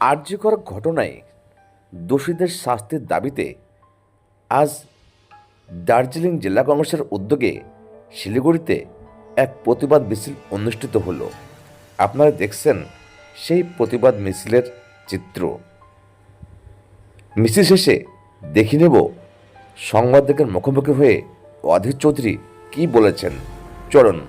আর্যকর ঘটনায় দোষীদের শাস্তির দাবিতে আজ দার্জিলিং জেলা কংগ্রেসের উদ্যোগে শিলিগুড়িতে এক প্রতিবাদ মিছিল অনুষ্ঠিত হলো। আপনারা দেখছেন সেই প্রতিবাদ মিছিলের চিত্র। মিছিল শেষে দেখে নেব সংবাদদাতার মুখোমুখি হয়ে অধীর চৌধুরী কি বলেছেন। চলুন।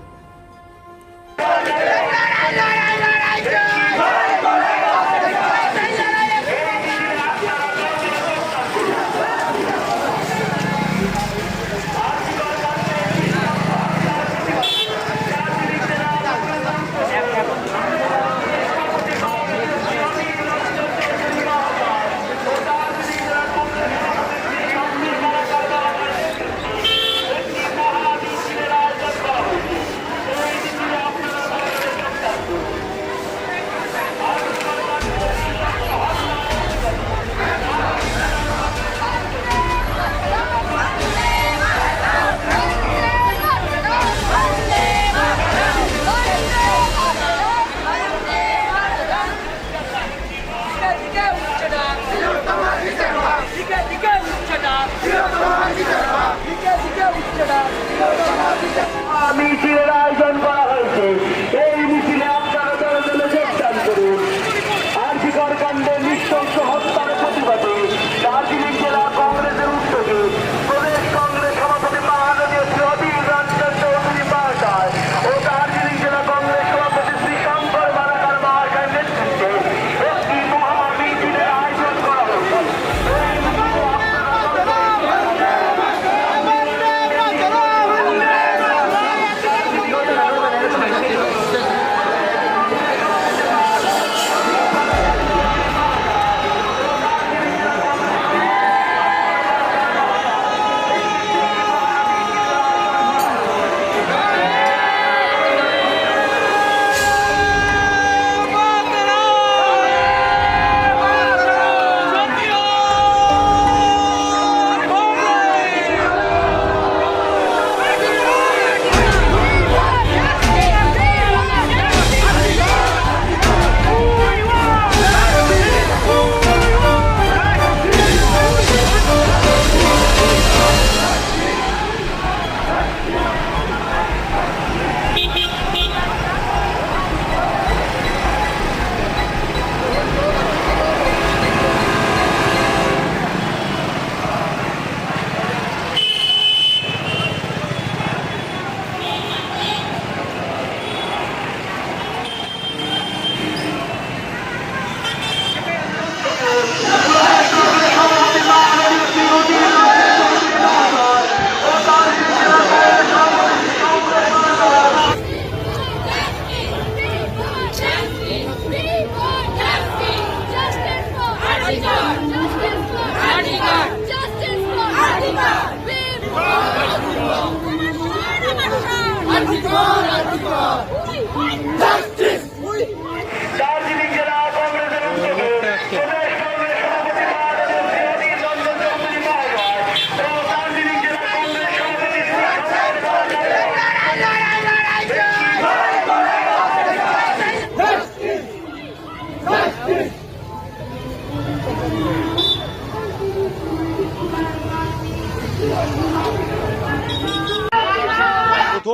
মিছিলের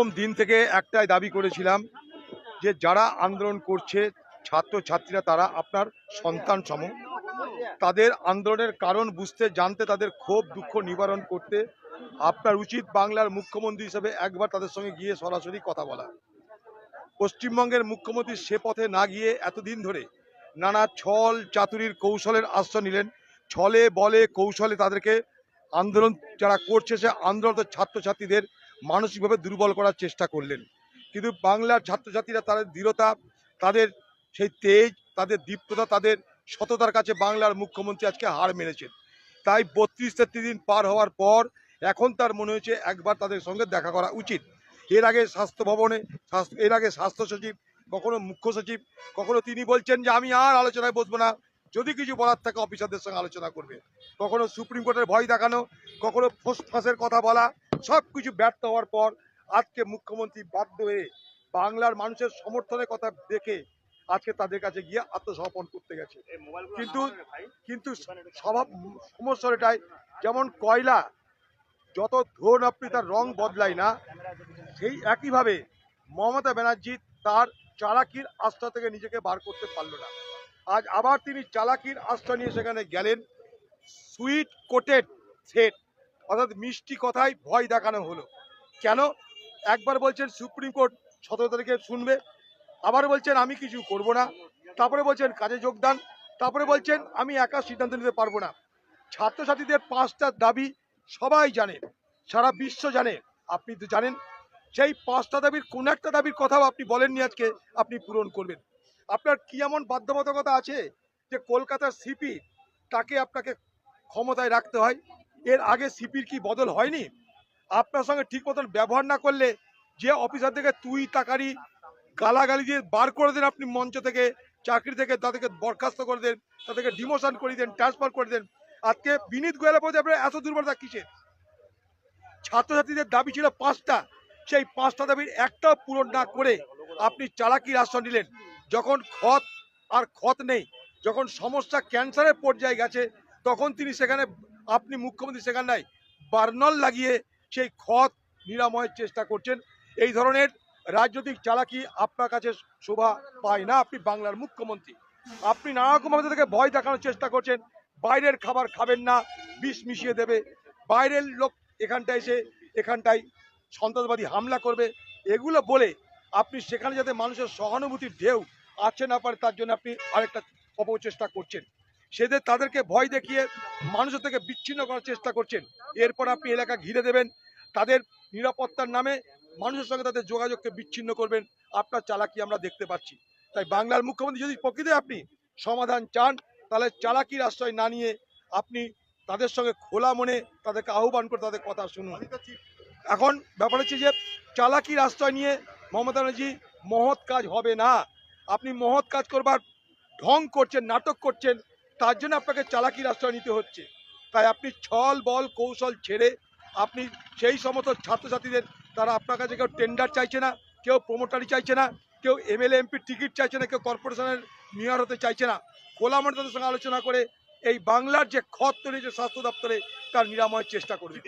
প্রথম দিন থেকে একটাই দাবি করেছিলাম যে যারা আন্দোলন করছে ছাত্র ছাত্রীরা তারা আপনার সন্তান সম। তাদের আন্দোলনের কারণ বুঝতে, জানতে, তাদের ক্ষোভ, দুঃখ নিবারণ করতে আপনার উচিত বাংলার মুখ্যমন্ত্রী হিসেবে একবার তাদের সঙ্গে গিয়ে সরাসরি কথা বলা। পশ্চিমবঙ্গের মুখ্যমন্ত্রী সে পথে না গিয়ে এতদিন ধরে নানা ছল চাতুরির কৌশলের আশ্রয় নিলেন। ছলে বলে কৌশলে তাদেরকে আন্দোলন যারা করছে, সে আন্দোলন ছাত্রছাত্রীদের মানসিকভাবে দুর্বল করার চেষ্টা করলেন। কিন্তু বাংলার ছাত্রছাত্রীরা তাদের দৃঢ়তা, তাদের সেই তেজ, তাদের দীপ্ততা, তাদের সততার কাছে বাংলার মুখ্যমন্ত্রী আজকে হার মেরেছেন তাই বত্রিশ তেত্রিশ দিন পার হওয়ার পর এখন তার মনে হয়েছে একবার তাদের সঙ্গে দেখা করা উচিত। এর আগে স্বাস্থ্য ভবনে এর আগে স্বাস্থ্য সচিব, কখনো মুখ্য সচিব, কখনো তিনি বলছেন যে আমি আর আলোচনায় বসবো না। যদি কিছু বলার থাকে অফিসারদের সঙ্গে আলোচনা করবে। কখনো সুপ্রিম কোর্টের ভয় দেখানো কখনো ফোস ফাঁসের কথা বলা সব কিছু ব্যর্থ হওয়ার পর আজকে মুখ্যমন্ত্রী বাধ্য হয়ে বাংলার মানুষের সমর্থনের কথা দেখে আজকে তাদের কাছে গিয়ে আত্মসমর্পণ করতে গেছে। কিন্তু কিন্তু স্বভাব সমস্যা এটাই যেমন কয়লা যত ধরুন আপনি তার রং বদলায় না সেই একইভাবে মমতা ব্যানার্জি তার চারাকির আস্থা থেকে নিজেকে বার করতে পারল না। আজ আবার তিনি চালাকির আশ্রয় নিয়ে সেখানে গেলেন। সুইট কোটেড সেট, অর্থাৎ মিষ্টি কথায় ভয় দেখানো হলো। কেন? একবার বলছেন সুপ্রিম কোর্ট সতেরো তারিখে শুনবে, আবার বলছেন আমি কিছু করব না, তারপরে বলছেন কাজে যোগদান, তারপরে বলছেন আমি একা সিদ্ধান্ত নিতে পারব না। ছাত্রছাত্রীদের পাঁচটা দাবি সবাই জানে, সারা বিশ্ব জানে। আপনি তো জানেন সেই পাঁচটা দাবির কোন একটা দাবির কথাও আপনি বলেননি আজকে, আপনি পূরণ করবেন। আপনার কি এমন বাধ্যবাধকতা আছে যে কলকাতার সিপি তাকে আপনাকে ক্ষমতায় রাখতে হয়? এর আগে সিপির কি বদল হয়নি? আপনার সঙ্গে ঠিক মতন ব্যবহার না করলে যে অফিসার থেকে তুই তাকারি, গালাগালি দিয়ে বার করে দেন আপনি মঞ্চ থেকে, চাকরি থেকে, তাদেরকে বরখাস্ত করে দেন, তাদেরকে ডিমোশন করে দেন ট্রান্সফার করে দেন। আজকে বিনীত গোয়েলের প্রতি আপনার এত দুর্বলতা কিসের? ছাত্রছাত্রীদের দাবি ছিল পাঁচটা। সেই পাঁচটা দাবির একটাও পূরণ না করে আপনি চালাকির আশ্রয় নিলেন। যখন খত আর খত নেই, যখন সমস্যা ক্যান্সারের পর্যায়ে গেছে, তখন তিনি সেখানে, আপনি মুখ্যমন্ত্রী সেখানে নাই, বার্নল লাগিয়ে সেই খত নিরাময়ের চেষ্টা করছেন। এই ধরনের রাজনৈতিক চালাকি আপনার কাছে শোভা পায় না, আপনি বাংলার মুখ্যমন্ত্রী। আপনি নানা রকমভাবে তাদেরকে ভয় দেখানোর চেষ্টা করছেন, বাইরের খাবার খাবেন না, বিষ মিশিয়ে দেবে, বাইরের লোক এখানটায় এসে এখানটায় সন্ত্রাসবাদী হামলা করবে, এগুলো বলে আপনি সেখানে যাতে মানুষের সহানুভূতির ঢেউ আছে না পারে, তার জন্য আপনি আরেকটা অপচেষ্টা করছেন। সেদের তাদেরকে ভয় দেখিয়ে মানুষের থেকে বিচ্ছিন্ন করার চেষ্টা করছেন। এরপর আপনি এলাকা ঘিরে দেবেন। তাদের নিরাপত্তার নামে মানুষের সঙ্গে তাদের যোগাযোগকে বিচ্ছিন্ন করবেন। আপনার চালাকি আমরা দেখতে পাচ্ছি। তাই বাংলার মুখ্যমন্ত্রী যদি প্রকৃতি আপনি সমাধান চান, তাহলে চালাকির আশ্রয় না নিয়ে আপনি তাদের সঙ্গে খোলা মনে তাদেরকে আহ্বান করে তাদের কথা শুনুন। এখন ব্যাপার হচ্ছে যে, চালাকির আশ্রয় নিয়ে মমতা ব্যানার্জি, মহৎ কাজ হবে না। আপনি মহৎ কাজ করবার, ঢং করছেন, নাটক করছেন, তার জন্য আপনাকে চালাকির আশ্রয় নিতে হচ্ছে। তাই আপনি ছল বল কৌশল ছেড়ে আপনি সেই সমস্ত ছাত্রছাত্রীদের, তারা আপনার কাছে কেউ টেন্ডার চাইছে না, কেউ প্রমোটারি চাইছে না, কেউ এমএলএ এমপির টিকিট চাইছে না, কেউ কর্পোরেশনের মেয়র হতে চাইছে না। খোলা মনে সঙ্গে আলোচনা করে এই বাংলার যে খত তৈরি যে স্বাস্থ্য দপ্তরে তার নিরাময়ের চেষ্টা করবে।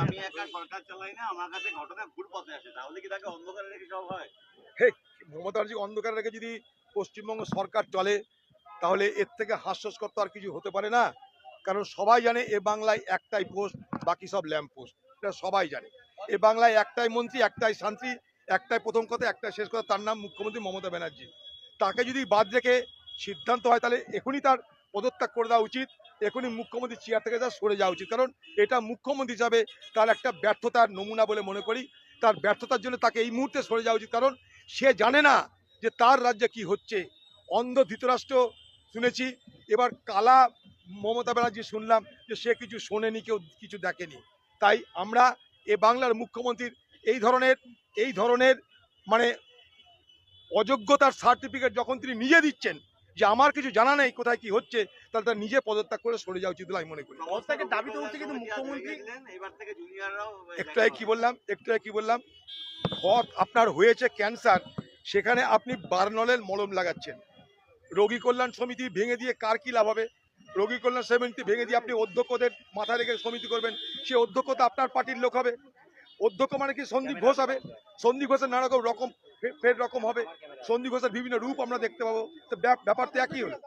আমি একা সরকার চালাই না আমার কাছে ঘটনা ভুল আসে তাহলে কি তাকে অন্ধকারে রেখে সব হয়? হে মমতা ব্যানার্জি অন্ধকারে রেখে যদি পশ্চিমবঙ্গ সরকার চলে তাহলে এর থেকে হাস্যস্কর তো আর কিছু হতে পারে না। কারণ সবাই জানে এ বাংলায় একটাই পোস্ট বাকি সব ল্যাম্প পোস্ট। এটা সবাই জানে। এ বাংলায় একটাই মন্ত্রী একটাই শান্তি একটাই প্রথম কথা একটাই শেষ কথা তার নাম মুখ্যমন্ত্রী মমতা ব্যানার্জি। তাকে যদি বাদ রেখে সিদ্ধান্ত হয় তাহলে এখনই তার পদত্যাগ করে দেওয়া উচিত। এখনই মুখ্যমন্ত্রী চেয়ার থেকে যা সরে যাওয়া উচিত। কারণ এটা মুখ্যমন্ত্রী হিসাবে তার একটা ব্যর্থতার নমুনা বলে মনে করি। তার ব্যর্থতার জন্য তাকে এই মুহূর্তে সরে যাওয়া উচিত। কারণ সে জানে না যে তার রাজ্যে কি হচ্ছে। অন্ধ ধৃতরাষ্ট্র, শুনেছি। এবার কালা মমতা ব্যানার্জি শুনলাম যে সে কিছু শোনেনি, কেউ কিছু দেখেনি। তাই আমরা এ বাংলার মুখ্যমন্ত্রীর এই ধরনের এই ধরনের মানে অযোগ্যতার সার্টিফিকেট যখন তিনি নিজে দিচ্ছেন যে আমার কিছু জানা নেই কোথায় কি হচ্ছে তাহলে তার নিজে পদত্যাগ করে সরে যাওয়া উচিত বলে আমি মনে করি। পদত্যাগের দাবি তো উঠছে কিন্তু মুখ্যমন্ত্রী এবার থেকে জুনিয়ররাও একটু আগে কি বললাম একটু আগে কি বললাম পথ আপনার হয়েছে ক্যান্সার সেখানে আপনি বার্নলের মলম লাগাচ্ছেন। রোগী কল্যাণ সমিতি ভেঙে দিয়ে কার কি লাভ হবে? রোগী কল্যাণ সমিতি ভেঙে দিয়ে আপনি অধ্যক্ষদের মাথায় রেখে সমিতি করবেন সে অধ্যক্ষ তো আপনার পার্টির লোক হবে। অধ্যক্ষ মানে কি সন্দীপ ঘোষ হবে? সন্দীপ ঘোষের নানা রকম ফের রকম হবে। সন্ধি ঘোষের বিভিন্ন রূপ আমরা দেখতে পাবো। ব্যাপার তো একই হলো।